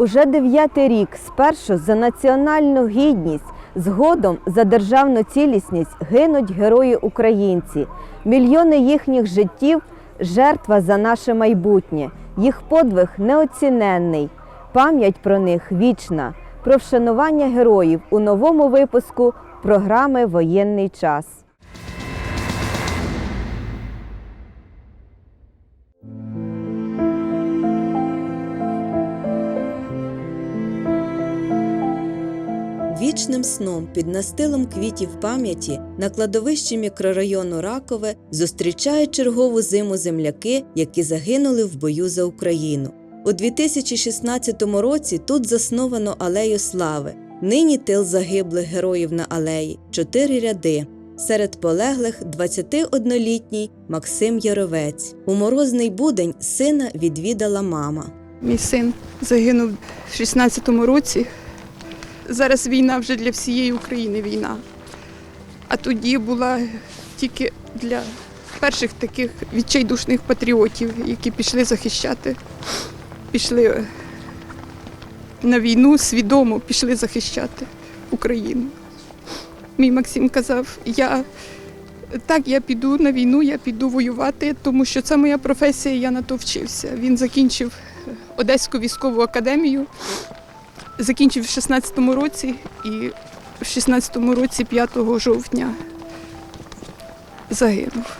Уже дев'ятий рік спершу за національну гідність, згодом за державну цілісність гинуть герої українці. Мільйони їхніх життів жертва за наше майбутнє. Їх подвиг неоціненний. Пам'ять про них вічна. Про вшанування героїв у новому випуску програми Воєнний час. Вічним сном під настилом квітів пам'яті на кладовищі мікрорайону Ракове зустрічають чергову зиму земляки, які загинули в бою за Україну. У 2016 році тут засновано алею слави. Нині тил загиблих героїв на алеї чотири ряди. Серед полеглих 21-літній Максим Яровець. У морозний будень сина відвідала мама. Мій син загинув в 16-му році. Зараз війна вже для всієї України війна. А тоді була тільки для перших таких відчайдушних патріотів, які пішли захищати, пішли на війну свідомо, пішли захищати Україну. Мій Максим казав, я так, я піду на війну, я піду воювати, тому що це моя професія, я на то вчився. Він закінчив Одеську військову академію, закінчив в 16-му році і в 16-му році, 5 жовтня, загинув.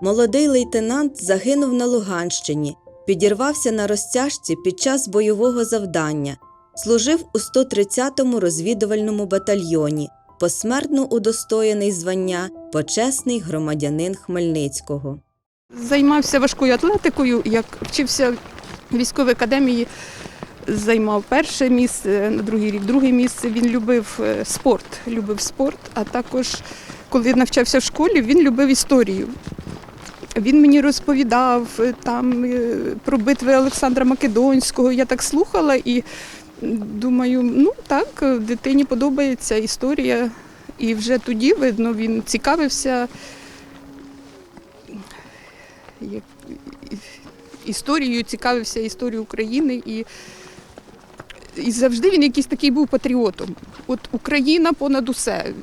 Молодий лейтенант загинув на Луганщині, підірвався на розтяжці під час бойового завдання, служив у 130-му розвідувальному батальйоні, посмертно удостоєний звання почесний громадянин Хмельницького. Займався важкою атлетикою, як вчився в військовій академії, займав перше місце, на другий рік друге місце. Він любив е, спорт, любив спорт, а також, коли навчався в школі, він любив історію. Він мені розповідав е, там е, про битви Олександра Македонського. Я так слухала і думаю, ну так, дитині подобається історія. І вже тоді, видно, він цікавився історією, цікавився історією України і, і завжди він якийсь такий був патріотом. От Україна понад усе.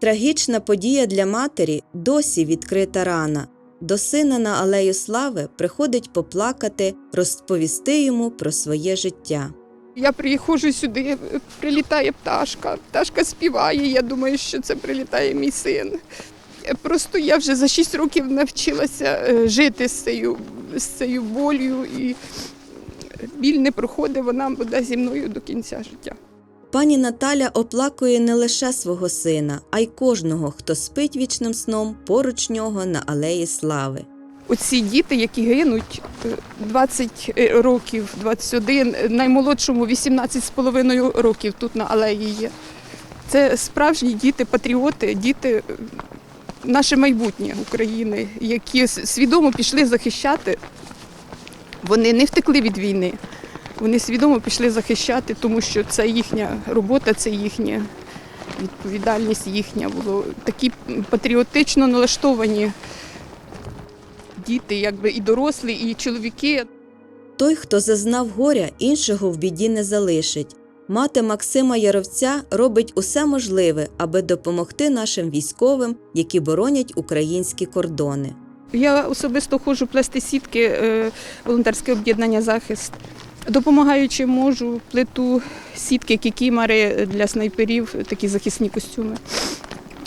Трагічна подія для матері досі відкрита рана. До сина на алею слави приходить поплакати, розповісти йому про своє життя. Я приходжу сюди, прилітає пташка, пташка співає. Я думаю, що це прилітає мій син. Просто я вже за 6 років навчилася е, жити з цією, з цією болью, і біль не проходить, вона буде зі мною до кінця життя. Пані Наталя оплакує не лише свого сина, а й кожного, хто спить вічним сном поруч нього на алеї слави. Оці діти, які гинуть е, 20 років, 21, наймолодшому 18 з половиною років тут на алеї є. Це справжні діти, патріоти, діти е, наше майбутнє України, які свідомо пішли захищати. Вони не втекли від війни. Вони свідомо пішли захищати, тому що це їхня робота, це їхня відповідальність їхня. Було такі патріотично налаштовані діти, якби і дорослі, і чоловіки. Той, хто зазнав горя, іншого в біді не залишить. Мати Максима Яровця робить усе можливе, аби допомогти нашим військовим, які боронять українські кордони. Я особисто ходжу плести сітки, е, волонтерське об'єднання захист. Допомагаю, чим можу, плету сітки, кікімари для снайперів, такі захисні костюми.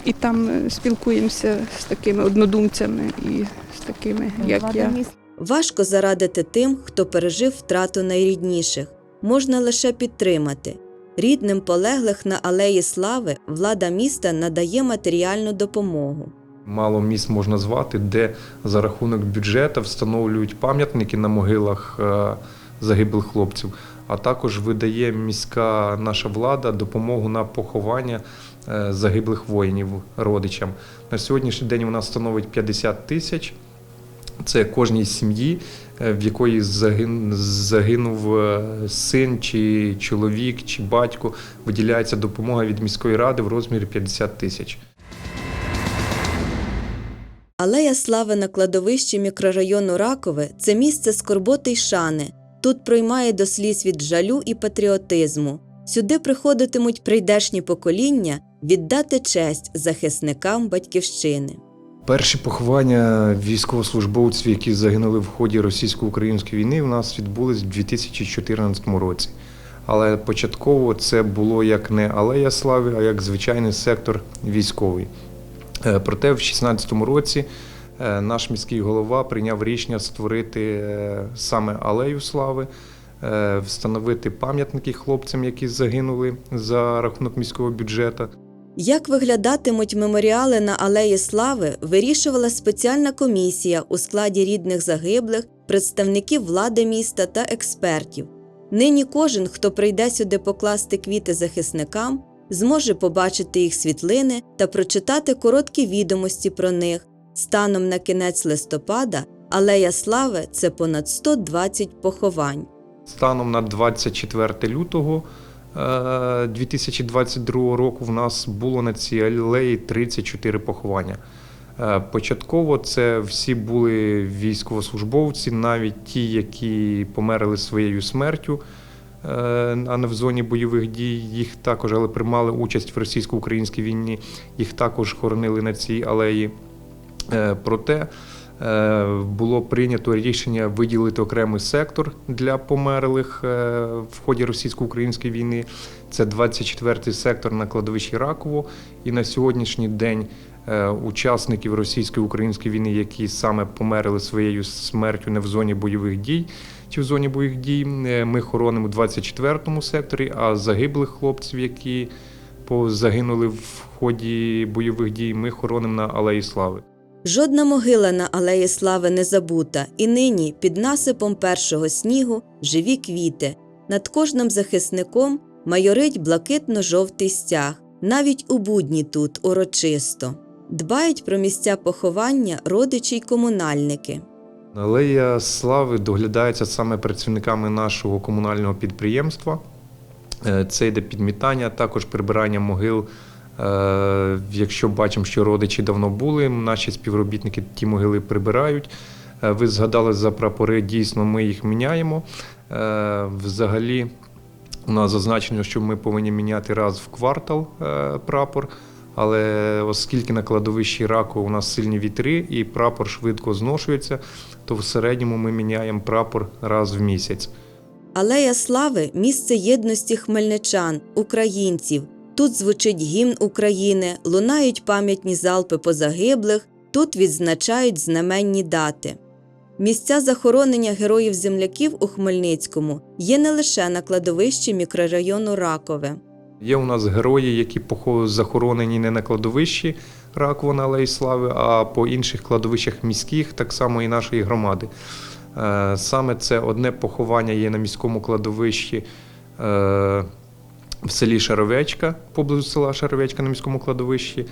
І там е, спілкуємося з такими однодумцями і з такими, як я. Важко зарадити тим, хто пережив втрату найрідніших. Можна лише підтримати. Рідним полеглих на алеї слави влада міста надає матеріальну допомогу. Мало місць можна звати, де за рахунок бюджету встановлюють пам'ятники на могилах е, загиблих хлопців, а також видає міська наша влада допомогу на поховання е, загиблих воїнів родичам. На сьогоднішній день вона становить 50 тисяч. Це кожній сім'ї, е, в якої загин- загинув син, чи чоловік, чи батько, виділяється допомога від міської ради в розмірі 50 тисяч. Алея слави на кладовищі мікрорайону Ракове це місце скорботи й шани. тут проймає до сліз від жалю і патріотизму. Сюди приходитимуть прийдешні покоління віддати честь захисникам батьківщини. Перші поховання військовослужбовців, які загинули в ході російсько-української війни, у нас відбулись в 2014 році. Але початково це було як не алея слави, а як звичайний сектор військовий. Е, Проте в 2016 році е, наш міський голова прийняв рішення створити е, саме алею слави, встановити пам'ятники хлопцям, які загинули за рахунок міського бюджету. Як виглядатимуть меморіали на Алеї Слави, вирішувала спеціальна комісія у складі рідних загиблих, представників влади міста та експертів. Нині кожен, хто прийде сюди покласти квіти захисникам, зможе побачити їх світлини та прочитати короткі відомості про них. Станом на кінець листопада Алея Слави це понад 120 поховань. Станом на 24 лютого е, 2022 року в нас було на цій алеї 34 поховання. Е, Початково це всі були військовослужбовці, навіть ті, які померли своєю смертю, е, а не в зоні бойових дій. Їх також, але приймали участь в російсько-українській війні, їх також хоронили на цій алеї. Е, Проте е, було прийнято рішення виділити окремий сектор для померлих е, в ході російсько-української війни. Це 24-й сектор на кладовищі Раково. І на сьогоднішній день е, учасників російсько-української війни, які саме померли своєю смертю не в зоні бойових дій чи в зоні бойових дій, е, ми хоронимо в 24-му секторі, а загиблих хлопців, які загинули в ході бойових дій, ми хоронимо на Алеї Слави. Жодна могила на Алеї Слави не забута, і нині під насипом першого снігу живі квіти. Над кожним захисником майорить блакитно-жовтий стяг. Навіть у будні тут урочисто. Дбають про місця поховання родичі й комунальники. Алея Слави доглядається саме працівниками нашого комунального підприємства. Е, Це йде підмітання, також прибирання могил. Е, Якщо бачимо, що родичі давно були, наші співробітники ті могили прибирають. Е, Ви згадали за прапори, дійсно, ми їх міняємо. Взагалі, у нас зазначено, що ми повинні міняти раз в квартал прапор. Але оскільки на кладовищі раку у нас сильні вітри і прапор швидко зношується, то в середньому ми міняємо прапор раз в місяць. Алея Слави місце єдності хмельничан, українців. Тут звучить гімн України, лунають пам'ятні залпи по загиблих, тут відзначають знаменні дати. Місця захоронення героїв-земляків у Хмельницькому є не лише на кладовищі мікрорайону Ракове. Є у нас герої, які захоронені не на кладовищі Ракова Алеї Слави, а по інших кладовищах міських, так само і нашої громади. Е, Саме це одне поховання є на міському кладовищі е, в селі Шаровечка, поблизу села Шаровечка на міському кладовищі.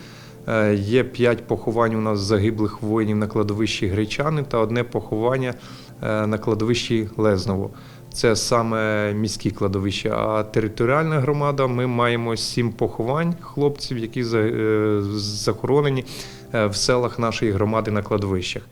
Е, Є п'ять поховань у нас загиблих воїнів на кладовищі Гречани та одне поховання на кладовищі Лезново. Це саме міські кладовища. А територіальна громада ми маємо сім поховань хлопців, які е, захоронені е, в селах нашої громади на кладовищах.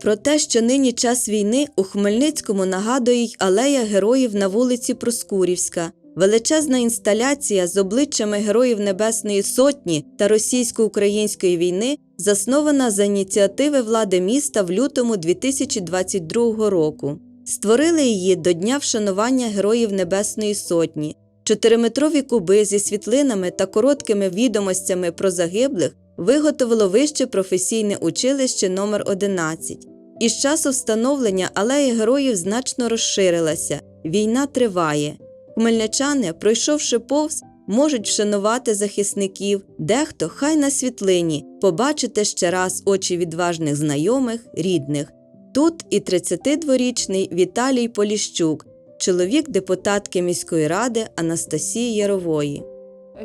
Про те, що нині час війни у Хмельницькому нагадує й алея героїв на вулиці Проскурівська, величезна інсталяція з обличчями героїв Небесної Сотні та російсько-української війни, заснована за ініціативи влади міста в лютому 2022 року. Створили її до Дня вшанування героїв Небесної Сотні. Чотириметрові куби зі світлинами та короткими відомостями про загиблих виготовило вище професійне училище номер 11 Із часу встановлення алея героїв значно розширилася. Війна триває. Хмельничани, пройшовши повз, можуть вшанувати захисників, дехто хай на світлині, побачити ще раз очі відважних знайомих, рідних. Тут і 32-річний Віталій Поліщук, чоловік депутатки міської ради Анастасії Ярової.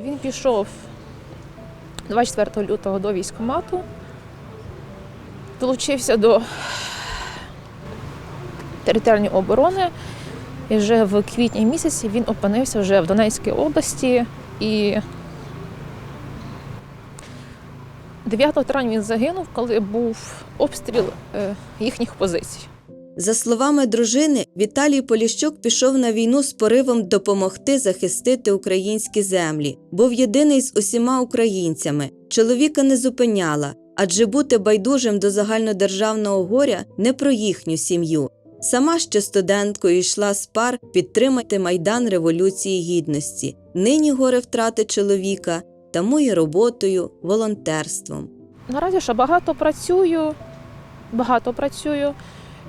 Він пішов 24 лютого до військкомату, долучився до територіальної оборони. І вже в квітні місяці він опинився вже в Донецькій області. І 9 травня він загинув, коли був обстріл е, їхніх позицій. За словами дружини, Віталій Поліщук пішов на війну з поривом допомогти захистити українські землі. Був єдиний з усіма українцями. Чоловіка не зупиняла, адже бути байдужим до загальнодержавного горя не про їхню сім'ю. Сама ще студенткою йшла з пар підтримати майдан Революції Гідності. Нині горе втрати чоловіка тамує роботою, волонтерством. Наразі ще багато працюю, багато працюю,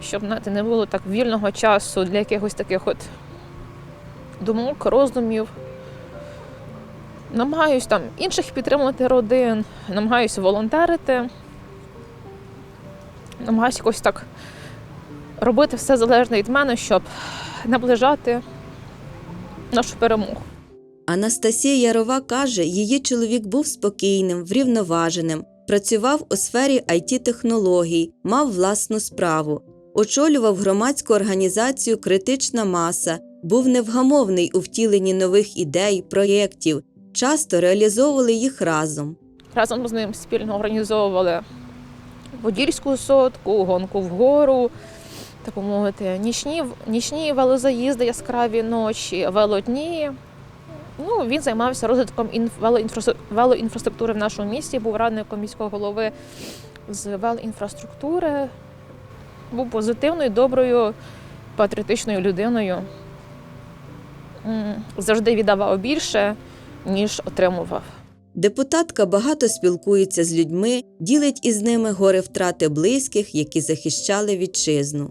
щоб знаєте, не було так вільного часу для якихось таких от думок, роздумів. Намагаюсь там інших підтримувати родин, намагаюся волонтерити, намагаюся якось так робити все залежне від мене, щоб наближати нашу перемогу. Анастасія Ярова каже, її чоловік був спокійним, врівноваженим, працював у сфері it технологій мав власну справу, очолював громадську організацію Критична маса, був невгамовний у втіленні нових ідей, проєктів, часто реалізовували їх разом. Разом з ним спільно організовували Подільську сотку, гонку вгору, так би мовити, нічні, нічні велозаїзди, яскраві ночі, велодні. Ну, він займався розвитком інф- велоінфраструктури в нашому місті, був радником міського голови з велоінфраструктури. Був позитивною, доброю, патріотичною людиною. Завжди віддавав більше, ніж отримував. Депутатка багато спілкується з людьми, ділить із ними горе втрати близьких, які захищали вітчизну.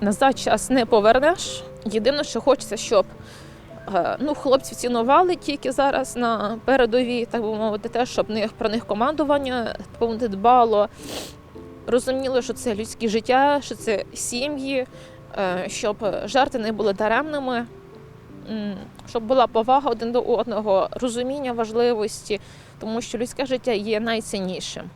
Назад час не повернеш. Єдине, що хочеться, щоб е, ну, хлопців цінували тільки зараз на передовій, так би мовити, те, щоб них, про них командування би мовити, дбало. Розуміло, що це людське життя, що це сім'ї, е, щоб жарти не були даремними, щоб була повага один до одного, розуміння важливості, тому що людське життя є найціннішим.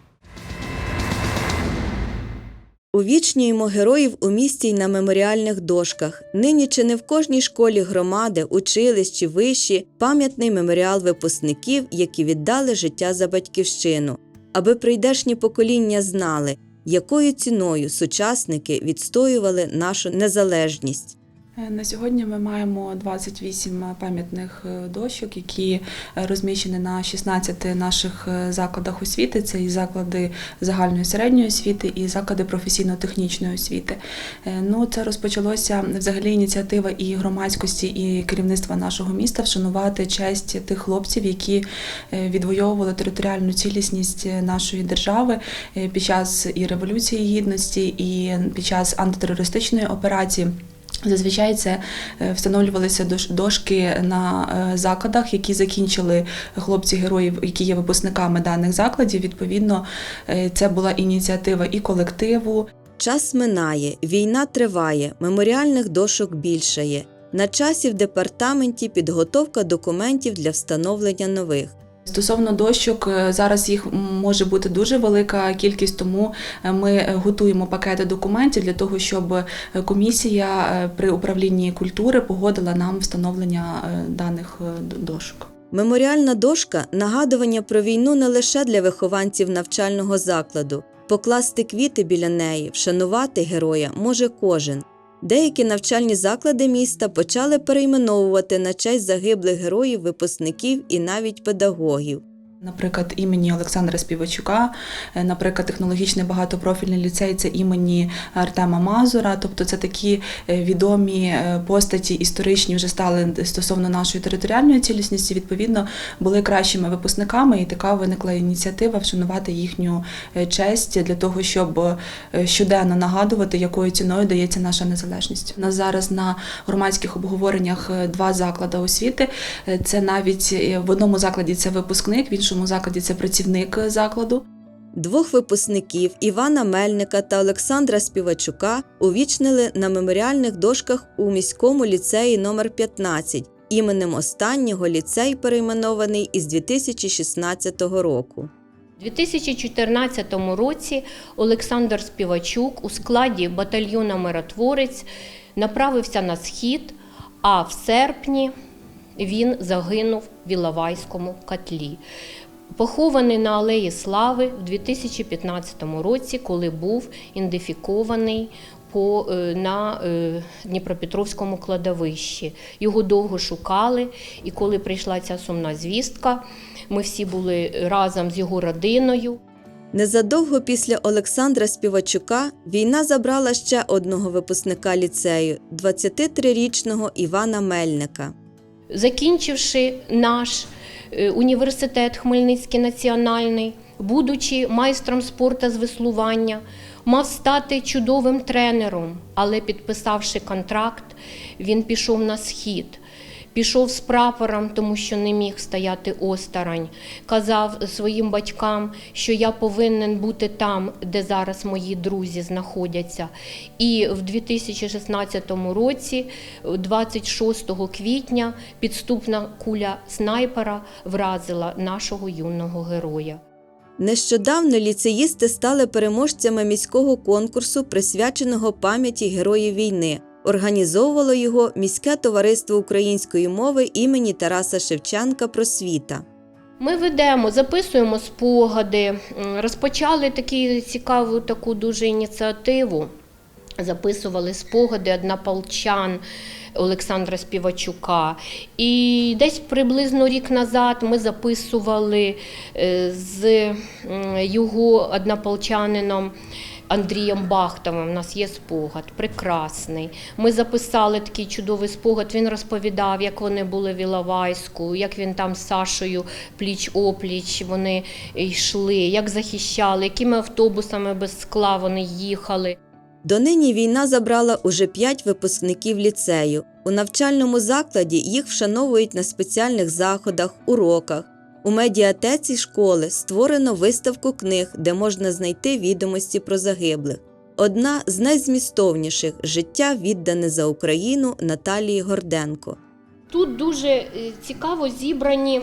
Увічнюємо героїв у місті й на меморіальних дошках. Нині чи не в кожній школі громади, училищі, виші пам'ятний меморіал випускників, які віддали життя за батьківщину, аби прийдешні покоління знали, якою ціною сучасники відстоювали нашу незалежність. Е, На сьогодні ми маємо 28 пам'ятних е, дощок, які е, розміщені на 16 наших е, закладах освіти. Це і заклади загальної середньої освіти, і заклади професійно-технічної освіти. Е, Ну, це розпочалося взагалі ініціатива і громадськості, і керівництва нашого міста вшанувати честь тих хлопців, які е, відвоювали територіальну цілісність е, нашої держави е, під час і революції гідності, і під час антитерористичної операції. Зазвичай це е, встановлювалися дошки на е, закладах, які закінчили хлопці героїв, які є випускниками даних закладів. Відповідно, е, це була ініціатива і колективу, Час минає, війна триває, меморіальних дошок більшає. На часі в департаменті підготовка документів для встановлення нових. Стосовно дощок, е, зараз їх може бути дуже велика кількість, тому е, ми е, готуємо пакети документів для того, щоб комісія при управлінні культури погодила нам встановлення даних дошок. Меморіальна дошка нагадування про війну не лише для вихованців навчального закладу. Покласти квіти біля неї, вшанувати героя може кожен. Деякі навчальні заклади міста почали перейменовувати на честь загиблих героїв, випускників і навіть педагогів. Наприклад, імені Олександра Співачука, е, наприклад, технологічний багатопрофільний ліцей це імені Артема Мазура. Тобто це такі е, відомі е, постаті історичні вже стали стосовно нашої територіальної цілісності. Відповідно, були кращими випускниками, і така виникла ініціатива вшанувати їхню честь для того, щоб щоденно нагадувати, якою ціною дається наша незалежність. У нас зараз на громадських обговореннях два заклади освіти. Це навіть в одному закладі це випускник, в іншому закладі це працівник е, закладу. Двох випускників Івана Мельника та Олександра Співачука увічнили на меморіальних дошках у міському ліцеї номер 15 Іменем останнього ліцей перейменований із 2016 року. У 2014 році Олександр Співачук у складі батальйона Миротворець направився на схід, а в серпні він загинув в Іловайському котлі. Похований на Алеї Слави в 2015 році, коли був ідентифікований по, е, на е, Дніпропетровському кладовищі. Його довго шукали, і коли прийшла ця сумна звістка, ми всі були разом з його родиною. Незадовго після Олександра Співачука війна забрала ще одного випускника ліцею 23-річного Івана Мельника. Закінчивши наш е, університет Хмельницький національний, будучи майстром спорту з веслування, мав стати чудовим тренером, але підписавши контракт, він пішов на схід. Пішов з прапором, тому що не міг стояти осторонь. Казав своїм батькам, що я повинен бути там, де зараз мої друзі знаходяться. І в 2016 році, 26 квітня, підступна куля снайпера вразила нашого юного героя. Нещодавно ліцеїсти стали переможцями міського конкурсу, присвяченого пам'яті героїв війни. Організовувало його міське товариство української мови імені Тараса Шевченка Просвіта. Ми ведемо, записуємо спогади, розпочали таку цікаву таку дуже ініціативу. Записували спогади однополчан Олександра Співачука. І десь приблизно рік назад ми записували е, з його однополчанином. Андрієм Бахтовим у нас є спогад, прекрасний. Ми записали такий чудовий спогад. Він розповідав, як вони були в Іловайську, як він там з Сашою пліч опліч вони йшли, як захищали, якими автобусами без скла вони їхали. Донині війна забрала уже п'ять випускників ліцею. У навчальному закладі їх вшановують на спеціальних заходах, уроках. У медіатеці школи створено виставку книг, де можна знайти відомості про загиблих. Одна з найзмістовніших життя віддане за Україну Наталії Горденко. Тут дуже е, цікаво зібрані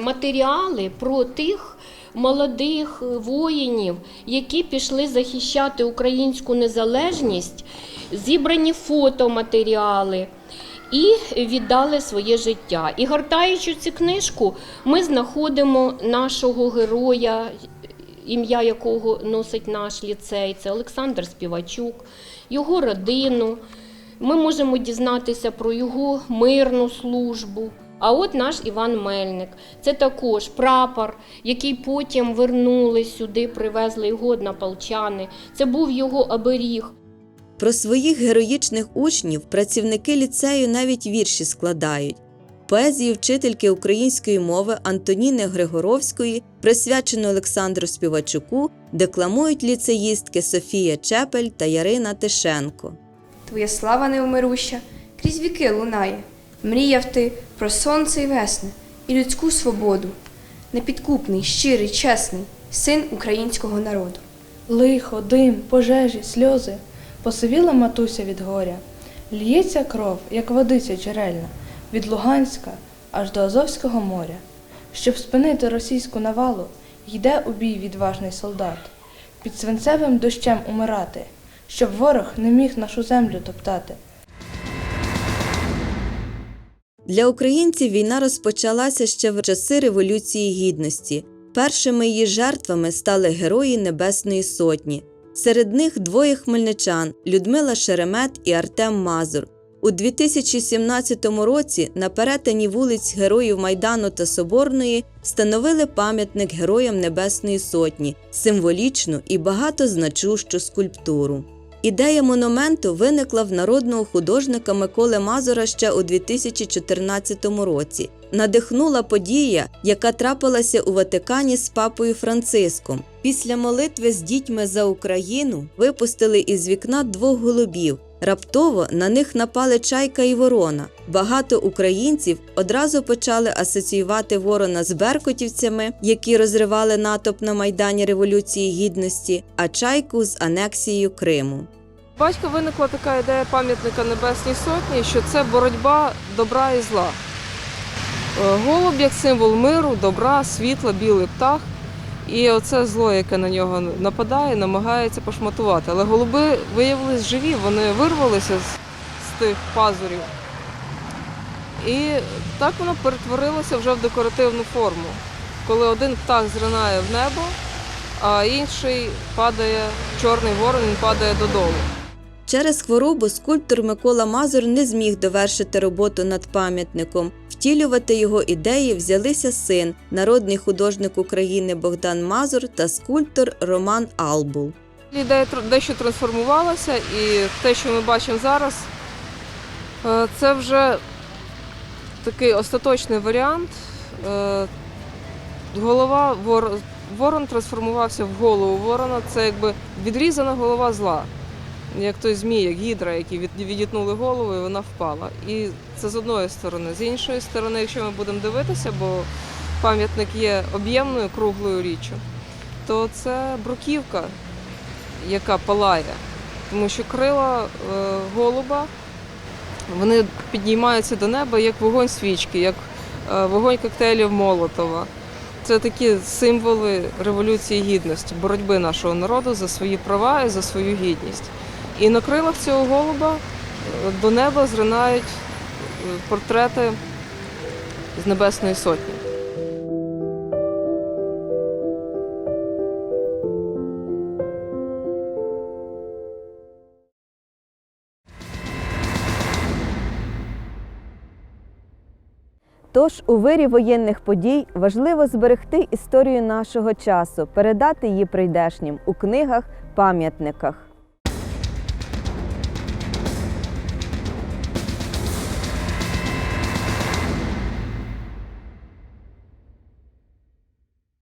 матеріали про тих молодих е, воїнів, які пішли захищати українську незалежність, зібрані фотоматеріали. І віддали своє життя. І гортаючи цю книжку, ми знаходимо нашого героя, ім'я якого носить наш ліцей. Це Олександр Співачук, його родину. Ми можемо дізнатися про його мирну службу. А от наш Іван Мельник. Це також прапор, який потім вернули сюди, привезли його однополчани. Це був його оберіг. Про своїх героїчних учнів працівники ліцею навіть вірші складають. Поезію вчительки української мови Антоніни Григоровської, присвячену Олександру Співачуку, декламують ліцеїстки Софія Чепель та Ярина Тишенко. Твоя слава невмируща крізь віки лунає. Мріяв ти про сонце й весни і людську свободу. Непідкупний, щирий, чесний, син українського народу. Лихо, дим, пожежі, сльози, посивіла матуся від горя. Л'ється кров, як водиця джерельна, від Луганська аж до Азовського моря. Щоб спинити російську навалу, йде у бій відважний солдат, під свинцевим дощем умирати, щоб ворог не міг нашу землю топтати. Для українців війна розпочалася ще в часи Революції Гідності. Першими її жертвами стали герої Небесної Сотні. Серед них двоє хмельничан Людмила Шеремет і Артем Мазур. У 2017 році на перетині вулиць Героїв Майдану та Соборної встановили пам'ятник Героям Небесної Сотні, символічну і багатозначущу скульптуру. Ідея монументу виникла в народного художника Миколи Мазура ще у 2014 році. Надихнула подія, яка трапилася у Ватикані з папою Франциском. Після молитви з дітьми за Україну випустили із вікна двох голубів. Раптово на них напали чайка і ворона. Багато українців одразу почали асоціювати ворона з беркутівцями, які розривали натовп на майдані Революції Гідності, а чайку з анексією Криму. Батька виникла така ідея пам'ятника Небесній Сотні, що це боротьба добра і зла. Е, Голуб як символ миру, добра, світла, білий птах. І оце зло, яке на нього нападає, намагається пошматувати. Але голуби виявилися живі, вони вирвалися з, з тих пазурів. І так воно перетворилося вже в декоративну форму, коли один птах зринає в небо, а інший падає, чорний ворон, він падає додолу. Через хворобу скульптор Микола Мазур не зміг довершити роботу над пам'ятником. Втілювати його ідеї взялися син, народний художник України Богдан Мазур та скульптор Роман Албул. Ідея дещо трансформувалася, і те, що ми бачимо зараз, е, це вже такий остаточний варіант. Е, Голова вор- ворон трансформувався в голову ворона. Це якби відрізана голова зла. Як той змій, як гідра, які від- відітнули голову, і вона впала. І це з одної сторони. З іншої сторони, якщо ми будемо дивитися, бо пам'ятник є об'ємною круглою річчю, то це бруківка, яка палає. Тому що крила е, голуба вони піднімаються до неба як вогонь свічки, як е, вогонь коктейлів Молотова. Це такі символи революції гідності, боротьби нашого народу за свої права і за свою гідність. І на крилах цього голуба е, до неба зринають портрети з Небесної Сотні. Тож у вирі воєнних подій важливо зберегти історію нашого часу, передати її прийдешнім у книгах, пам'ятниках.